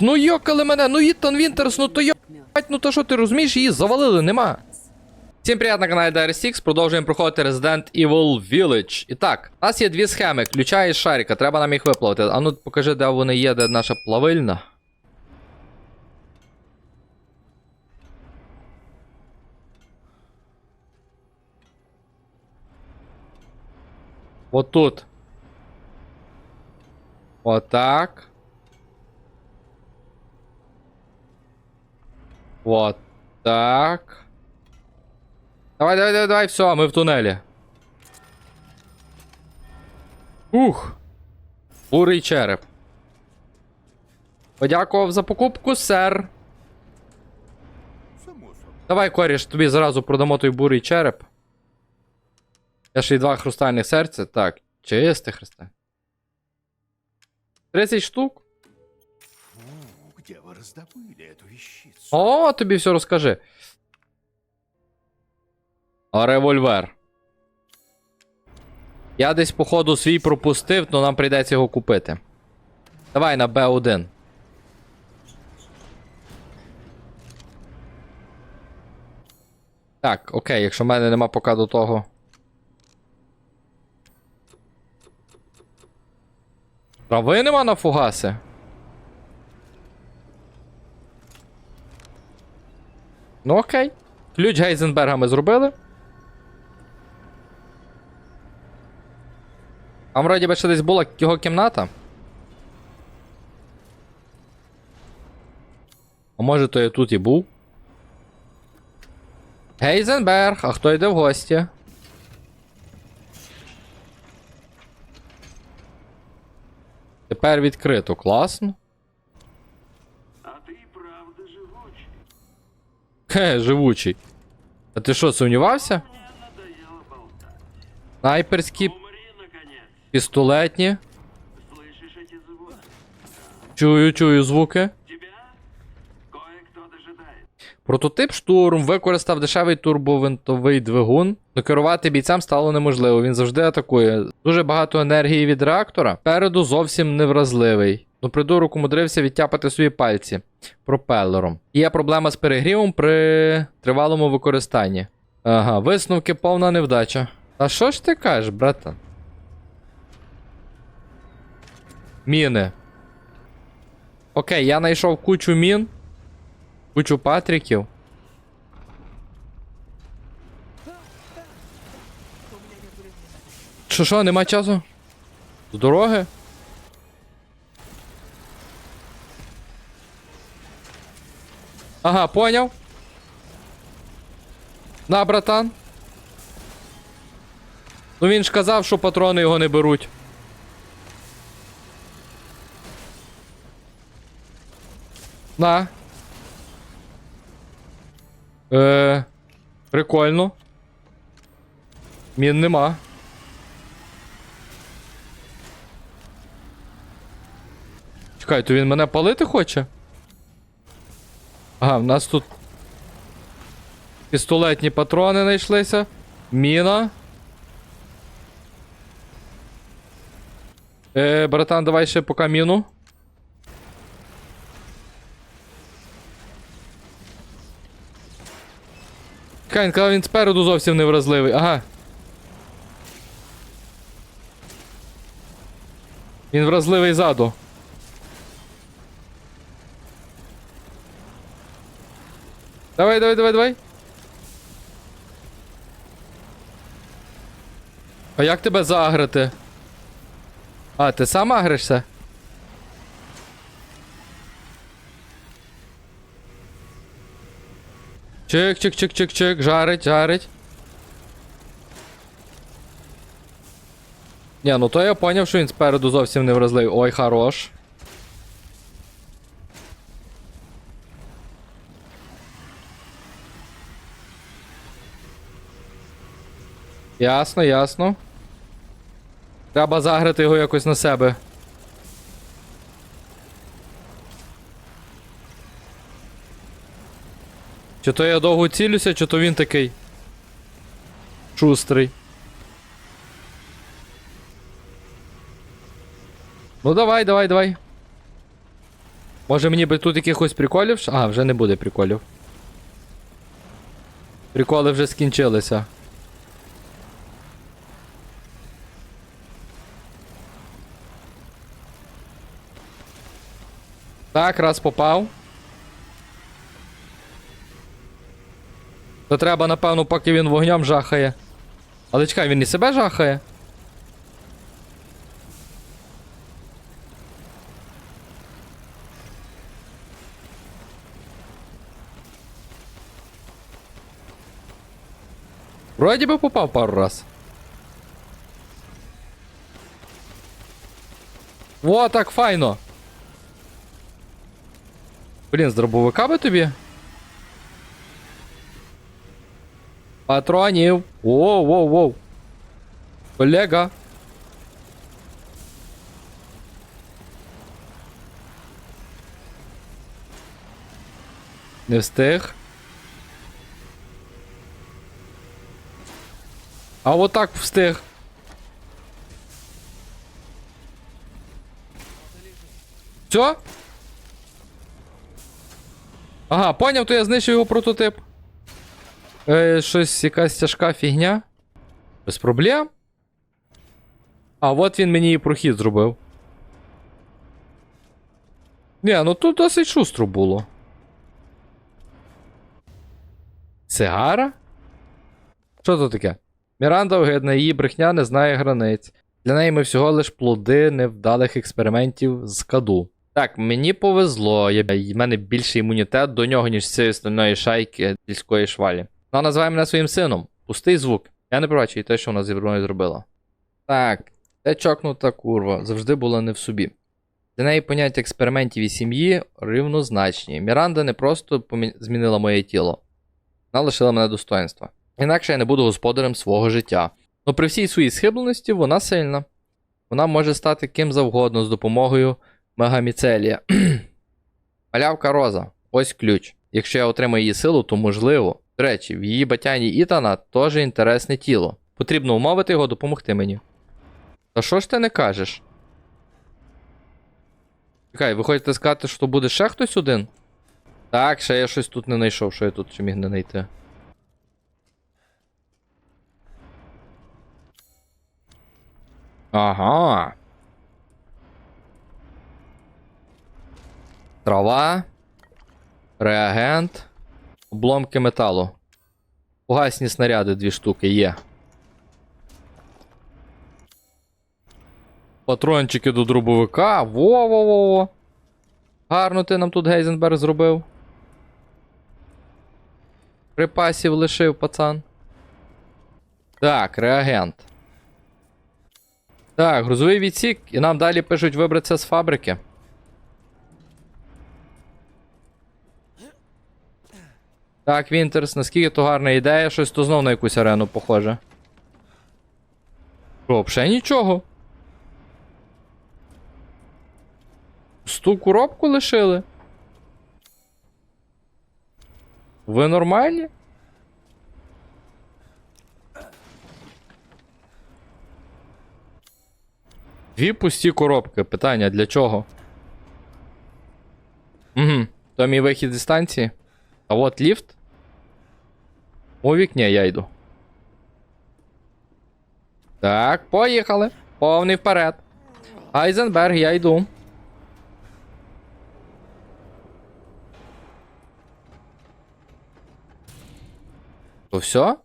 Ну йокали мене, ну Іттон Вінтерс, ну то йо... Ну то що ти розумієш, її завалили, нема. Всім привіт на каналі DRSX, продовжуємо проходити Resident Evil Village. І так, у нас є дві схеми, ключа і шарика, треба нам їх виплавити. А ну покажи, де вони є, де наша плавильна. Вот тут. Вот так. Давай, давай, давай, давай, все, мы в туннеле. Ух. Бурий череп. Подякував за покупку, сер. Давай, коріш, тобі зразу продамо той бурий череп. Я ще й два хрустальних серця. Так, чисте хрусталь. 30 штук Фу, где вы раздобыли эту вещицу? О, тобі все розкажи. А револьвер. Я десь, походу, свій пропустив, то нам прийдеться його купити. Давай на Б1. Так, окей, якщо в мене нема поки до того. Трави нема на фугаси? Ну окей. Ключ Гейзенберга ми зробили. Там вроді би ще десь була його кімната. А може то я тут і був? Гейзенберг, а хто йде в гості? Тепер відкрито, класно. А ты и правда живучий. Хе, живучий. А ти що, сумнівався? Снайперські, пістолетні. Чую, чую звуки. Прототип штурм використав дешевий турбовинтовий двигун. Но керувати бійцям стало неможливо. Він завжди атакує. Дуже багато енергії від реактора. Переду зовсім невразливий. Ну, придурок умудрився відтяпати свої пальці пропелером. Є проблема з перегрівом при тривалому використанні. Ага, висновки повна невдача. А що ж ти кажеш, братан? Міни. Окей, я знайшов кучу мін. Кучу патріків. Що що, нема часу? З дороги? Ага, поняв. На, братан. Ну він ж казав, що патрони його не беруть. На. Е, прикольно. Мін нема. Чекай, то він мене палити хоче? Ага, в нас тут пістолетні патрони знайшлися. Міна. Е, братан, давай ще поки міну. Він казав, він спереду зовсім не вразливий. Ага. Він вразливий ззаду. Давай, давай, давай, давай. А як тебе заагрити? А, ти сам агришся? Чик, чик, чик, чик, чик, жарить, жарить. Ні, ну то я поняв, що він спереду зовсім не вразливий. Ой, хорош. Ясно, ясно. Треба заграти його якось на себе. Чи то я довго цілюся, чи то він такий. Шустрий. Ну давай, давай, давай. Може мені би тут якихось приколів? А, вже не буде приколів. Приколи вже скінчилися. Так, раз попав. То треба, напевно, поки він вогнем жахає. Але чекай, він і себе жахає. Вроді би попав пару раз. Во, так файно. Блін, з дробовика би тобі? Патронів. Воу, воу, воу. Колега. Не встиг. А вот так встиг. Все? Ага, поняв, то я знищив його прототип. Е, щось, якась тяжка фігня. Без проблем. А, от він мені і прохід зробив. Ні, ну тут досить шустро було. Сигара? Що то таке? Міранда огидна, її брехня не знає границь. Для неї ми всього лиш плоди невдалих експериментів з каду. Так, мені повезло, я, в мене більший імунітет до нього, ніж цієї остальної шайки сільської швалі. Вона називає мене своїм сином. Пустий звук. Я не бачу і те, що вона зі мною зробила. Так, це чокнута курва, завжди була не в собі. Для неї поняття експериментів і сім'ї рівнозначні. Міранда не просто помі... змінила моє тіло, вона лишила мене достоинства. Інакше я не буду господарем свого життя. Ну при всій своїй схибленості вона сильна. Вона може стати ким завгодно з допомогою мегаміцелія. Малявка Роза, ось ключ. Якщо я отримаю її силу, то можливо. До речі, в її батяні Ітана теж інтересне тіло. Потрібно умовити його допомогти мені. Та що ж ти не кажеш? Чекай, ви хочете сказати, що буде ще хтось один? Так, ще я щось тут не знайшов, що я тут ще міг не знайти. Ага. Трава. Реагент. Обломки металу. Погасні снаряди дві штуки є. Патрончики до дробовика. Во-во-во-во. Гарно ти нам тут Гейзенберг зробив. Припасів лишив, пацан. Так, реагент. Так, грузовий відсік, і нам далі пишуть вибратися з фабрики. Так, Вінтерс, наскільки то гарна ідея, щось то знов на якусь арену похоже. Взагалі нічого. Пусту коробку лишили. Ви нормальні? Дві пусті коробки. Питання для чого? Угу. То мій вихід зі станції. А от ліфт. У вікні я йду. Так, поїхали. Повний вперед. Айзенберг, я йду. То все?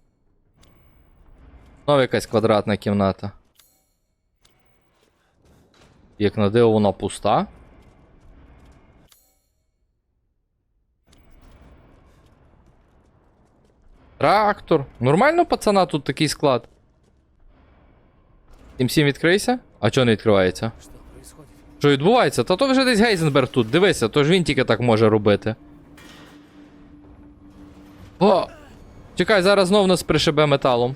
Знову якась квадратна кімната. Як на диво, вона пуста. Трактор. Нормально, пацана, тут такий склад. Тім всім відкрийся? А чого не відкривається? Що відбувається? Та то вже десь Гейзенберг тут. Дивися, то ж він тільки так може робити. О! Чекай, зараз знов нас пришибе металом.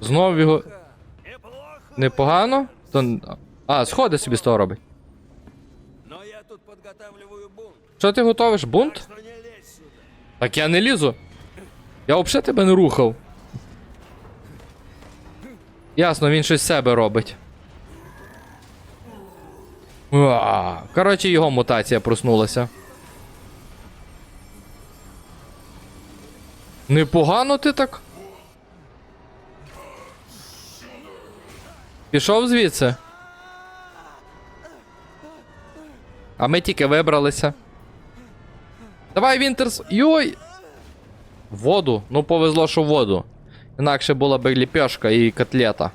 Знов його. Непогано? То... А, сходи собі з того робить. Бунт, Що ти готовиш? Бунт? что не лезь сюда. Так я не лізу. Я взагалі тебе не рухав. Ясно, він щось себе робить. Уа. Коротше, його мутація проснулася. Непогано ти так. Пішов звідси. А ми тільки вибралися. Давай, Вінтерс. Йой! Воду. Ну, повезло, що воду. Інакше була б ліпешка і котлета.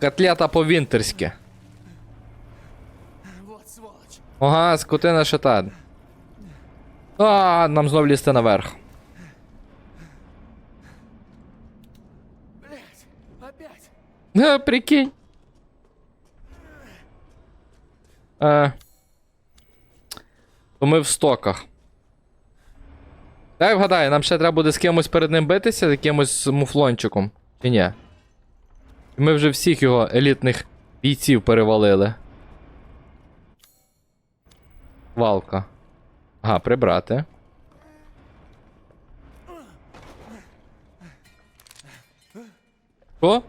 Котлета по-вінтерськи. Ага, скотина шатан. А, нам знов лізти наверх. Блять, опять. Е, прикинь. Е. То ми в стоках. Дай вгадаю, нам ще треба буде з кимось перед ним битися, з якимось муфлончиком. Чи ні? Ми вже всіх його елітних бійців перевалили. Валка. Ага, прибрати. Що?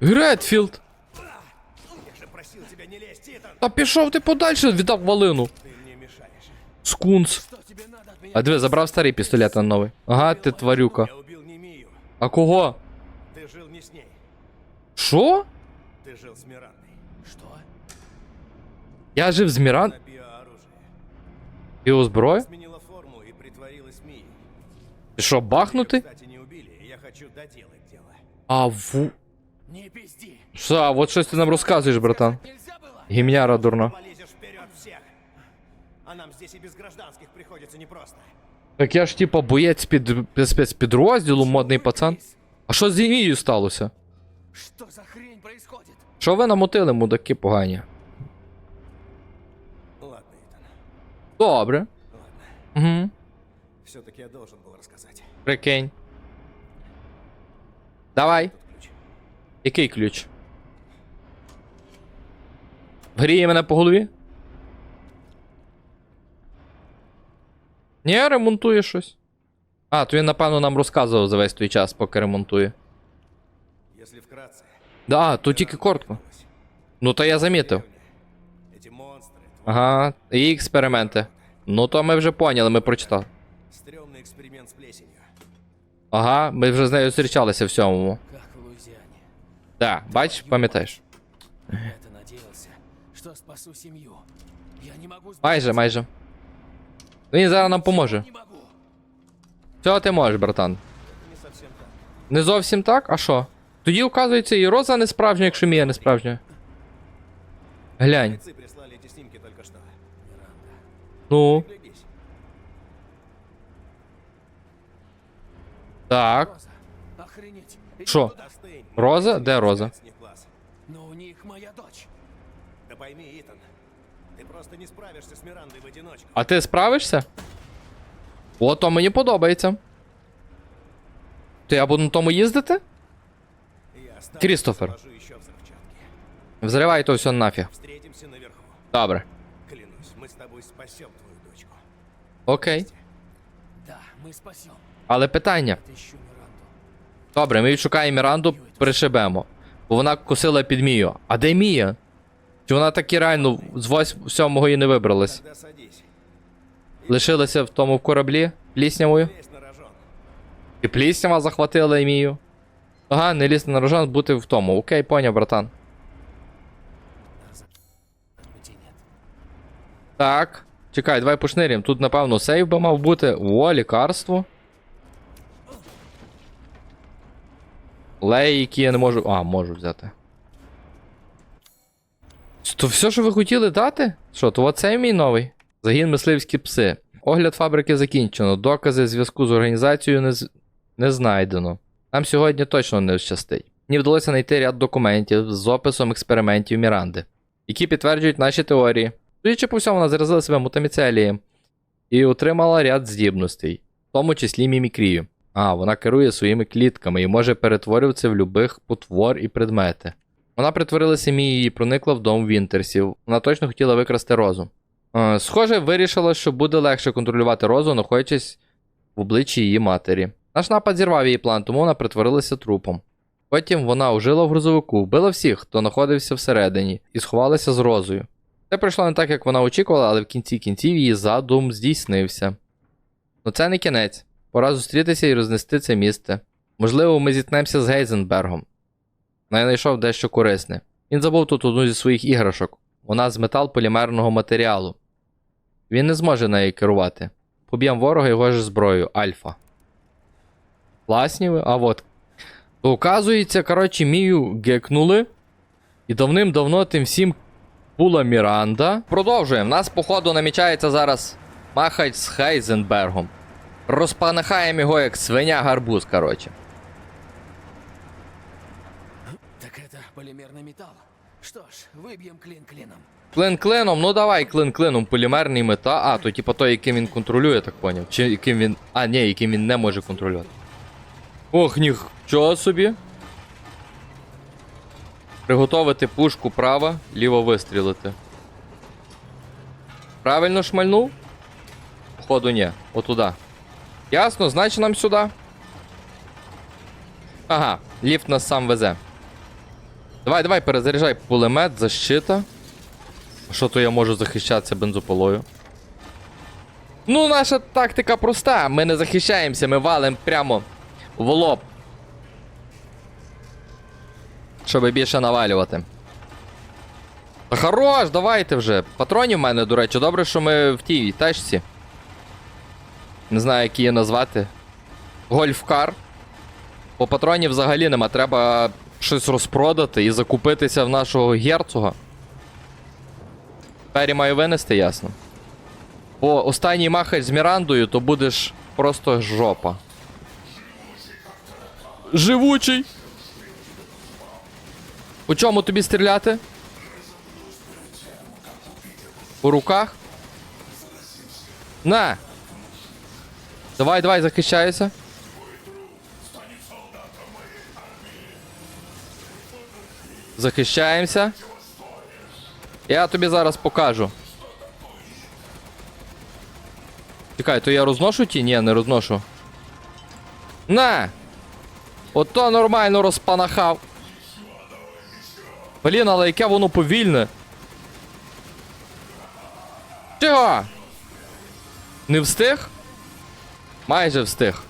Гретфілд! Та пішов ти подальше, віддав валину. Ты мне мешаешь. Скунс. Что тебе надо от меня? А диви, забрав старий пістолет на новий. Ага, ти тварюка. Я убил Немию. А кого? Ты жил не с ней. Що? Ты жил с Мирандой. Что? Я жив з Міран На биооружие. і озброю? Сменила форму и притворилась Мией. Ти що, бахнути? Кстати, не убили, и я хочу доделать дело. А ву. Не пизди. Що, а от щось ти нам розказуєш, братан. Нельзя было? Гімняра дурна. Здесь и без гражданских приходится непросто. Так я ж типа боєць під спецпідрозділу, модний пацан. А що з зімією сталося? Что за хрень происходит? Що ви намотили, мудаки погані? Ладно, Итан. Добре. Ладно. Угу. Все-таки я должен был рассказать. Прикинь. Давай. Тут ключ. Який ключ? Гріє мене по голові? Ні, ремонтує щось. А, то він, напевно, нам розказував за весь той час, поки ремонтує. Если вкратце. Да, то тільки коротко. Ну то я замітив. Эти монстры. Ага, і експерименти. Ну то ми вже поняли, ми прочитали. Стрёмный эксперимент с плесенью. Ага, ми вже з нею зустрічалися в сьомому. Как в Луизиане. Да, бач, пам'ятаєш. Я-то надеялся, что спасу семью. Я не могу сбежать. Майже, майже. Він зараз нам поможе. Не могу. Все ти можеш, братан. Не совсем так. Не зовсім так, а що? Тоді, оказується, і Роза не справжня, якщо Мія не справжня. Глянь. Бойцы прислали эти снимки только что. Миранда. Ну, Глядись. так. Роза. Охренеть. Иди Шо? туда, остынь. Роза? Мы Де не Роза? с них глаз. Но у них моя дочь. Да пойми, Итан, ты просто не справишься с Мирандой в одиночку. А ти справишся? О, то мені подобається. То я буду на тому їздити? Я останусь, Кристофер. заложу еще взрывчатки. Взривай то все нафіг. Встретимся наверху. Добре. Клянусь, мы с тобой спасем твою дочку. Окей. Да, мы спасем. Але питання. Отыщу Миранду. Добре, ми відшукаємо Міранду, пришибемо. Бо вона косила під Мію. А де Мія? Чи вона таки реально з 8 сьомого і не вибралась? Лишилася в тому в кораблі пліснявою? І пліснява захватила Мію. Ага, не лізти на рожан, бути в тому. Окей, поняв, братан. Так. Чекай, давай пошнирім. Тут, напевно, сейв би мав бути. О, лікарство. Леї, які я не можу. А, можу взяти. То все, що ви хотіли дати? Що, то оцей мій новий? Загін мисливські пси. Огляд фабрики закінчено. Докази зв'язку з організацією не, з... не знайдено. Нам сьогодні точно не щастить. Мені вдалося знайти ряд документів з описом експериментів Міранди, які підтверджують наші теорії. Судячи по всьому, вона заразила себе мутаміцелієм і отримала ряд здібностей, в тому числі мімікрію. А, вона керує своїми клітками і може перетворюватися в любих потвор і предмети. Вона притворилася Мією і проникла в дом Вінтерсів. Вона точно хотіла викрасти розу. Е, схоже, вирішила, що буде легше контролювати розу, знаходячись в обличчі її матері. Наш напад зірвав її план, тому вона притворилася трупом. Потім вона ужила в грузовику, вбила всіх, хто знаходився всередині, і сховалася з розою. Це пройшло не так, як вона очікувала, але в кінці кінців її задум здійснився. Ну це не кінець. Пора зустрітися і рознести це місце. Можливо, ми зіткнемося з Гейзенбергом. Но я знайшов дещо корисне. Він забув тут одну зі своїх іграшок. Вона з метал полімерного матеріалу. Він не зможе нею керувати. Поб'єм ворога його ж зброєю Альфа. Класні ви? А от. То оказується, коротше, Мію гекнули. І давним-давно тим всім була Міранда. Продовжуємо. Нас, походу, намічається зараз махач з Хайзенбергом. Розпанахаємо його як свиня гарбуз, коротше. Так это полимерный металл. Что ж, выбьем клин клином. Ну давай клин клином, полімерний мета. А, то типа той, яким він контролює, так поняв. Чи яким він. А, ні, яким він не може контролювати. Ох, нічого собі. Приготовити пушку право, ліво вистрілити. Правильно шмальнув? Походу, ні. Отуда. Ясно, значить нам сюди. Ага, ліфт нас сам везе. Давай, давай, перезаряджай пулемет, защита. Що то я можу захищатися бензополою? Ну, наша тактика проста. Ми не захищаємося, ми валимо прямо в лоб. Щоб більше навалювати. Та хорош, давайте вже. Патронів в мене, до речі, добре, що ми в тій тачці. Не знаю, як її назвати. Гольфкар. По патронів взагалі нема. Треба щось розпродати і закупитися в нашого герцога. Пері маю винести, ясно. Бо останній махач з Мірандою, то будеш просто жопа. Живучий. У чому тобі стріляти? У руках? На! Давай, давай, захищайся. Захищаємося. Я тобі зараз покажу. Чекай, то я розношу ті? Ні, не розношу. На! Ото нормально розпанахав. Блін, але яке воно повільне. Чого? Не встиг? Майже встиг.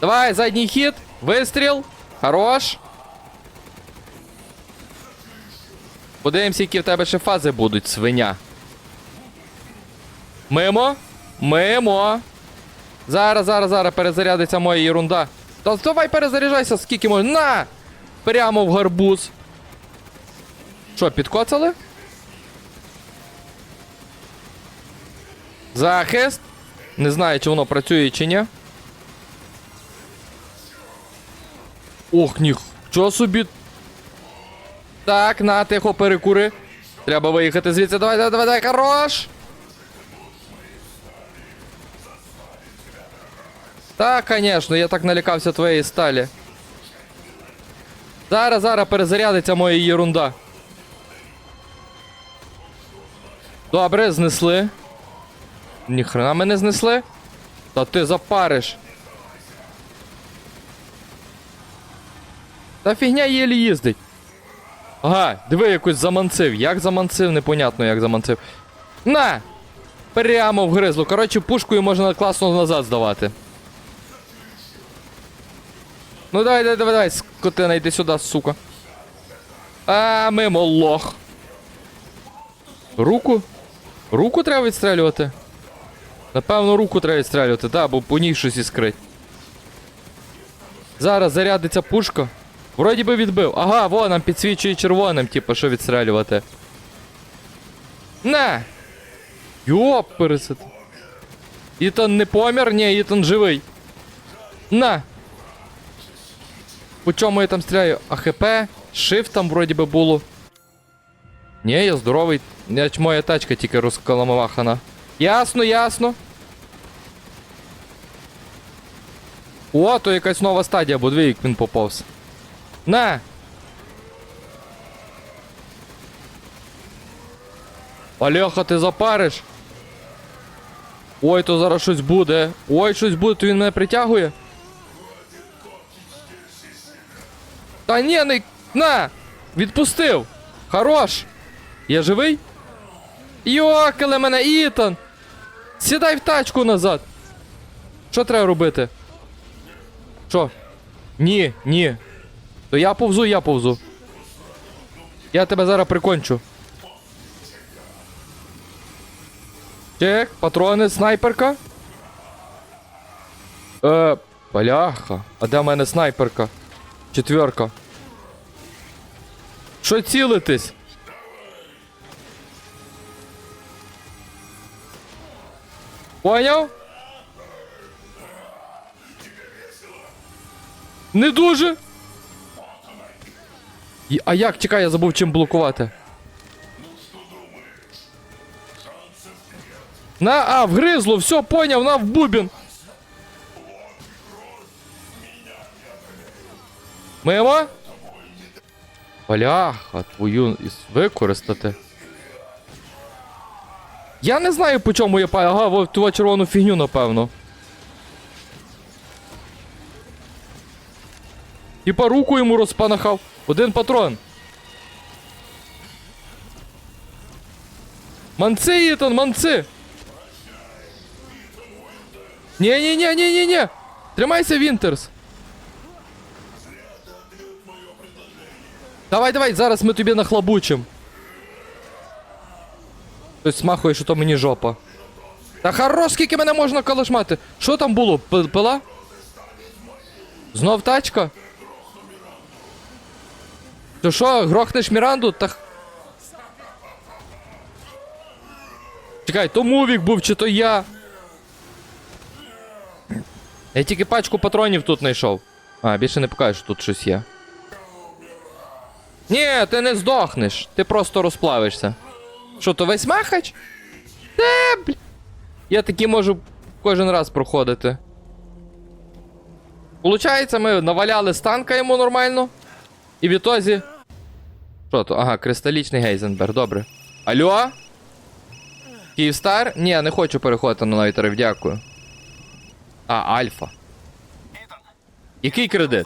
Давай, задній хід. Вистріл. Хорош. Подивимося, які в тебе ще фази будуть, свиня. Мимо. Мимо. Зараз, зараз, зараз перезарядиться моя ерунда. Та давай перезаряджайся, скільки можна. На! Прямо в гарбуз. Що, підкоцали? Захист. Не знаю, чи воно працює чи ні. Ох, ніх. Чого собі так, на, тихо, перекури. Треба виїхати звідси. Давай, давай, давай, давай, хорош. Так, звісно, я так налякався твоєї сталі. Зараз, зараз перезарядиться моя ерунда. Добре, знесли. Ніхрена мене знесли. Та ти запариш. Та фігня єлі їздить. Ага, диви, якось заманцив. Як заманцив, непонятно, як заманцив. На! Прямо в гризлу. Коротше, пушкою можна класно назад здавати. Ну давай, давай, давай, давай, скотина, йди сюди, сука. А, мимо лох. Руку? Руку треба відстрелювати? Напевно, руку треба відстрелювати, так, бо по ній щось іскрить. Зараз зарядиться пушка. Вроді би відбив. Ага, во, нам підсвічує червоним, типу, що відстрелювати. На! Йоп, пересет. Ітан не помер? Ні, Ітан живий. На! По чому я там стріляю? АХП? Shift там вроді би було. Ні, я здоровий. Я моя тачка тільки розкаламахана. Ясно, ясно. О, то якась нова стадія, бо дві він поповз. На! Олеха, ти запариш? Ой, то зараз щось буде. Ой, щось буде, то він мене притягує. Та ні, не. На! Відпустив! Хорош! Я живий? Йокали мене, Ітан! Сідай в тачку назад! Що треба робити? Що? Ні, ні. То я повзу, я повзу. Я тебе зараз прикончу. Чек, патрони, снайперка. Е, бляха. А де в мене снайперка? Четверка. Що цілитись? Поняв? Не дуже. А як? Чекай, я забув чим блокувати. На, а, вгризло, все, поняв, на в бубін. Мимо? Бляха, твою використати. Я не знаю, по чому я па. Ага, во, ту червону фігню, напевно. Типа руку йому розпанахав. Один патрон. Манци, Ітан, манци! ні ні ні ні ні ні Тримайся, Вінтерс! Давай, давай, зараз ми тобі нахлобучим. Хтось смахує, що то мені жопа. Та хорош, скільки мене можна калашмати? Що там було? Пила? Знов тачка? То що, грохнеш Міранду? Та... Чекай, то Мувік був, чи то я. Я тільки пачку патронів тут знайшов. А, більше не покажеш, що тут щось є. Ні, ти не здохнеш, ти просто розплавишся. Що, то весь махач? Те, бля. Я такі можу кожен раз проходити. Получається, ми наваляли з танка йому нормально. І в ітозі. Що то? Ага, кристалічний Гейзенберг, добре. Алло? Київстар? Ні, не хочу переходити на новий тариф, дякую. А, Альфа. Який кредит?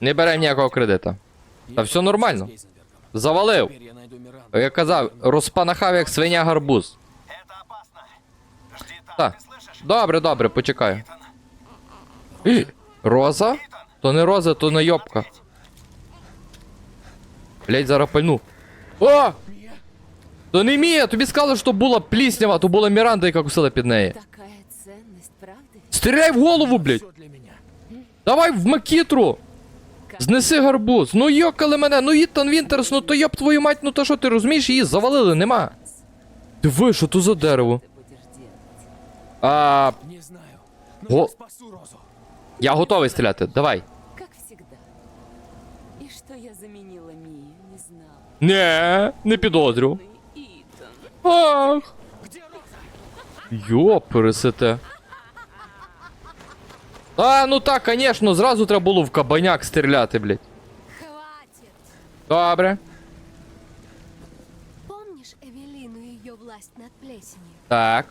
Не беремо ніякого кредита. Та все нормально. Завалив. Теперь я найду Миранду. Я казав, розпанахав як свиня гарбуз. Это опасно. Жди там, Так. ты слышишь? Добре, добре, почекаю. Ій, Роза? То не роза, то не йобка. Блять, зараз пальну. О! То не Мія, тобі сказали, що була пліснява, то була Міранда, яка кусила під неї. Такая ценность, правда? Стріляй в голову, блять! Давай в макітру! Знеси гарбуз. Ну йокали мене, ну Ітан Вінтерс, ну то йоб твою мать, ну то що ти розумієш, її завалили, нема. Диви, що то за дерево? Ты будешь делать. А, Не знаю. Но Го- я спасу Розу. я готовий стріляти, давай. Как всегда. И что я заменила Мию, не знала. Не, не підозрю. Ну и Итан. Ах. Йо, пересете. А, ну так, конечно, зразу треба було в кабаняк стріляти, блядь. Хватит! Добре. Помнишь Эвелину и ее власть над плесенью? Так,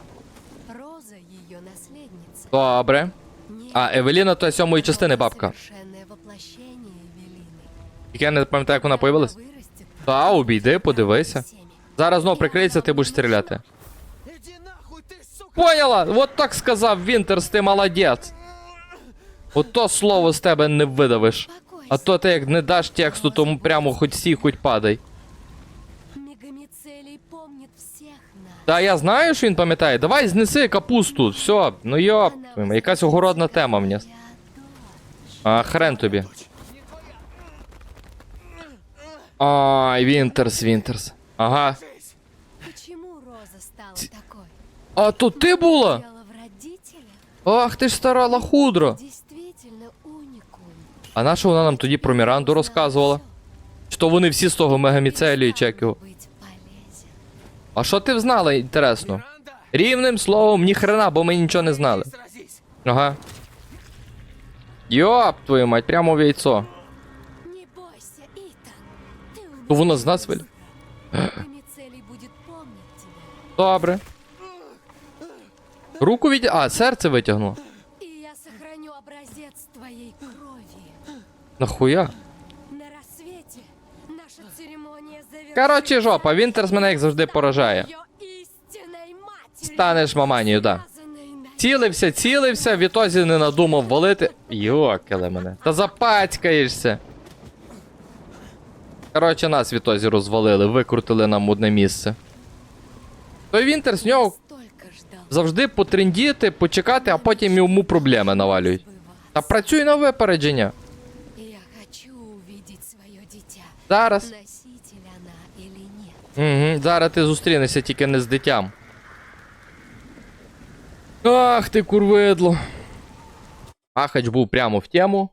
Роза ее наследница. добре. Не А, Евеліна то сьомої частини бабка. Совершенное воплощение Эвелины. Тільки я не пам'ятаю, як вона появилась. Та, обійди, подивися. Зараз знов прикриється, ти будеш стріляти. Поняла? Вот так сказав Вінтерс, ти молодець. От то слово з тебе не видавиш. А то ти як не даш тексту, то прямо хоч сі, хоч падай. Нас. Та я знаю, що він пам'ятає. Давай знеси капусту. Все, ну йоп, якась огородна тема мені. А хрен тобі. Ай, Вінтерс, Вінтерс. Ага. Почему Роза стала такой? А то ти була? Дело в родителях? Ах, ти ж стара лахудра. Действительно уникум. А на що вона нам тоді про Міранду розказувала? То вони всі з того мегаміцелії? Быть полезен. А що ти знала, інтересно? Миранда, Рівним словом, ні хрена, бо ми нічого не знали. сразись. Ага. Йоп, твою мать, прямо в яйцо. Не бойся, Итан. Ты у То нас вона з нас виль. Добре. Руку від... А, серце витягнуло. Нахуя? Коротше, жопа, Вінтерс мене як завжди поражає. Станеш маманію, да. Цілився, цілився, відтоді не надумав валити. Йокеле мене. Та запацькаєшся. Коротше, нас відтоді розвалили, викрутили нам одне місце. Той Вінтер з нього завжди потрендіти, почекати, а потім йому проблеми навалюють. Та працюй на випередження. Я хочу свое дитя. Зараз. Угу, зараз ти зустрінешся тільки не з дитям. Ах ти курвидло. Ахач був прямо в тему.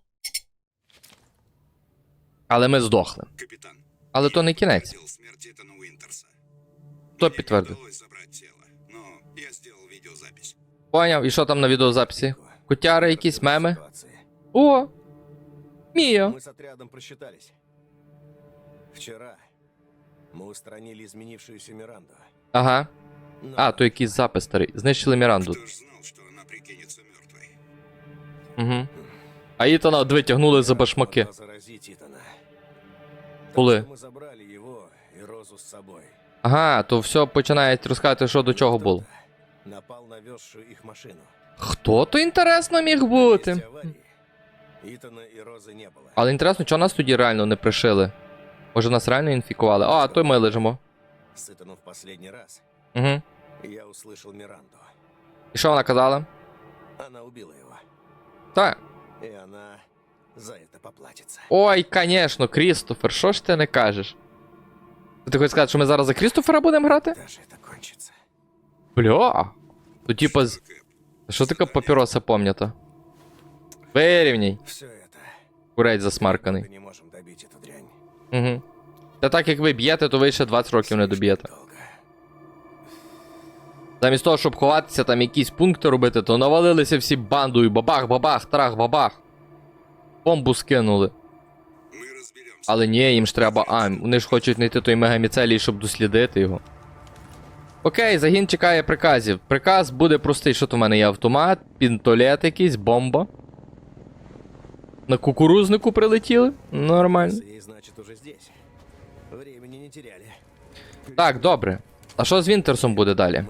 Але ми здохли. Але то не кінець. Хто підтвердив? Поняв, і що там на відеозаписі? Котяри якісь меми? О! Мія! Мы с отрядом просчитались. Вчера мы устранили изменившуюся Миранду. Ага. А, то якийсь запис старий. Знищили Міранду. Кто ж знал, что она прикинется мертвой? Угу. А Ітана витягнули за башмаки собой. Ага, то все починають розказати, що до чого було. Кто-то Напал на везшую их машину. Хто то інтересно міг На бути? месте аварии Итана и Розы не было. Але інтересно, чого нас тоді реально не пришили? Може нас реально інфікували? А, а то й ми лежимо. С Итаном в последний раз Угу. я услышал Миранду. І що вона казала? Она убила его. Так. И она за это поплатится. Ой, конечно, Крістофер, що ж ти не кажеш? Ти хочеш сказати, що ми зараз за Крістофера будемо грати? Даже это кончится. Бля. То типа. з- Що таке папіроса помнята? Вирівняй. Все это. Курець засмарканий. Мы не можем добить эту дрянь. Угу. Та так як ви б'єте, то ви ще 20 років не доб'єте. Долго. Замість того, щоб ховатися, там якісь пункти робити, то навалилися всі бандою. Бабах, бабах, трах, бабах. Бомбу скинули. Але ні, їм ж треба. А, вони ж хочуть знайти той мегаміцелій, щоб дослідити його. Окей, загін чекає приказів. Приказ буде простий, що то в мене є автомат, пінтолет якийсь, бомба. На кукурузнику прилетіли? Нормально. Так, добре. А що з Вінтерсом буде далі?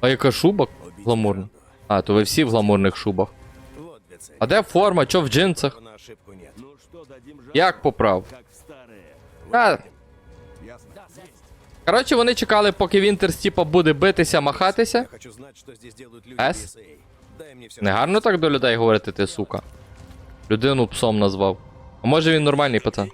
А яка шуба? Гламурна. А, то ви всі в гламурних шубах. А де форма? Чо в джинсах? Як поправ? А, коротше, вони чекали, поки Вінтерс типа буде битися, махатися. С? DSA. Дай мне все. Не гарно так до людей говорити, ти сука. Людину псом назвав. А може він нормальний пацан?